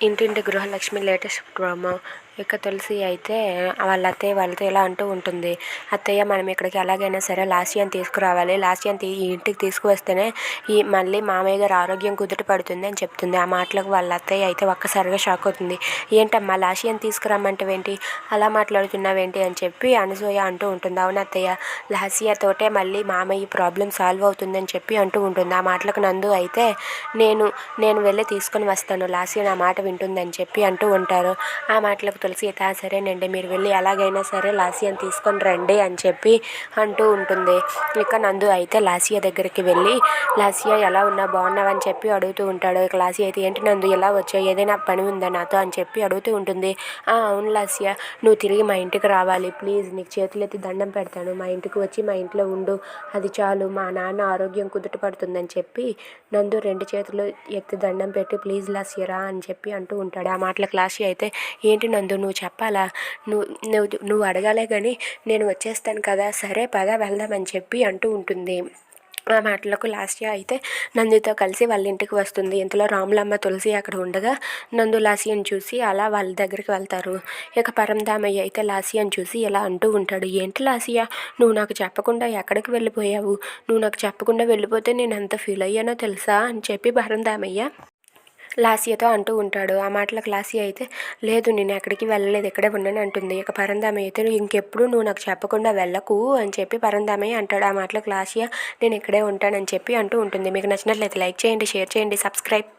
ఇంటింటి గృహలక్ష్మి latest promo ఇక తులసి అయితే వాళ్ళ అత్తయ్య వాళ్ళతో ఇలా అంటూ ఉంటుంది. అత్తయ్య మనం ఇక్కడికి ఎలాగైనా సరే లాస్యాన్ని తీసుకురావాలి. లాస్యాని తీ ఈ ఇంటికి తీసుకువస్తేనే ఈ మళ్ళీ మామయ్య గారు ఆరోగ్యం కుదుట పడుతుంది అని చెప్తుంది. ఆ మాటలకు వాళ్ళ అత్తయ్య అయితే ఒక్కసారిగా షాక్ అవుతుంది. ఏంటమ్మా లాస్యాన్ని తీసుకురమ్మంటావేంటి? అలా మాట్లాడుతున్నావేంటి? అని చెప్పి అనసూయ అంటూ ఉంటుంది. అవును అత్తయ్య లాస్యాతోటే మళ్ళీ మామయ్య ప్రాబ్లం సాల్వ్ అవుతుందని చెప్పి అంటూ ఉంటుంది. ఆ మాటలకు నందు అయితే నేను నేను వెళ్ళి తీసుకొని వస్తాను. లాస్య నా మాట వింటుందని చెప్పి అంటూ ఉంటారు. ఆ మాటలకు తులసి అయితే సరేనండి మీరు వెళ్ళి ఎలాగైనా సరే లాసియాని తీసుకొని రండి అని చెప్పి అంటూ ఉంటుంది. ఇక నందు అయితే లాసియా దగ్గరికి వెళ్ళి లాసియా ఎలా ఉన్నా బాగున్నావు అని చెప్పి అడుగుతూ ఉంటాడు. ఇక లాసియా అయితే ఏంటి నందు ఎలా వచ్చావు? ఏదైనా పని ఉందా నాతో? అని చెప్పి అడుగుతూ ఉంటుంది. అవును లాసియా నువ్వు తిరిగి మా ఇంటికి రావాలి. ప్లీజ్ నీకు చేతులు ఎత్తి దండం పెడతాను. మా ఇంటికి వచ్చి మా ఇంట్లో ఉండు. అది చాలు. మా నాన్న ఆరోగ్యం కుదుట పడుతుందని చెప్పి నందు రెండు చేతులు ఎత్తి దండం పెట్టి ప్లీజ్ లాసియరా అని చెప్పి అంటూ ఉంటాడు. ఆ మాటలకు లాసియా అయితే ఏంటి నందు నువ్వు చెప్పాలా? నువ్వు నువ్వు నువ్వు అడగాలే కానీ నేను వచ్చేస్తాను కదా సరే పద వెళ్దామని చెప్పి అంటూ ఉంటుంది. ఆ మాటలకు లాస్య అయితే నందితో కలిసి వాళ్ళ ఇంటికి వస్తుంది. ఇంతలో రాములమ్మ తులసి అక్కడ ఉండగా నందు లాసియని చూసి అలా వాళ్ళ దగ్గరికి వెళ్తారు. ఇక పరంధామయ్య అయితే లాసియని చూసి ఇలా అంటూ ఉంటాడు. ఏంటి లాసియా? నువ్వు నాకు చెప్పకుండా ఎక్కడికి వెళ్ళిపోయావు? నువ్వు నాకు చెప్పకుండా వెళ్ళిపోతే నేను ఎంత ఫీల్ అయ్యానో తెలుసా? అని చెప్పి పరంధామయ్య లాసియతో అంటూ ఉంటాడు. ఆ మాటలకు లాసియ అయితే లేదు నేను ఎక్కడికి వెళ్ళలేదు ఇక్కడే ఉన్నాను అంటుంది. ఇక పరంధామయ్య అయితే ఇంకెప్పుడు నువ్వు నాకు చెప్పకుండా వెళ్ళకు అని చెప్పి పరంధామయ్య అంటాడు. ఆ మాటలకు లాసియ నేను ఇక్కడే ఉంటానని చెప్పి అంటూ ఉంటుంది. మీకు నచ్చినట్లయితే లైక్ చేయండి షేర్ చేయండి సబ్స్క్రైబ్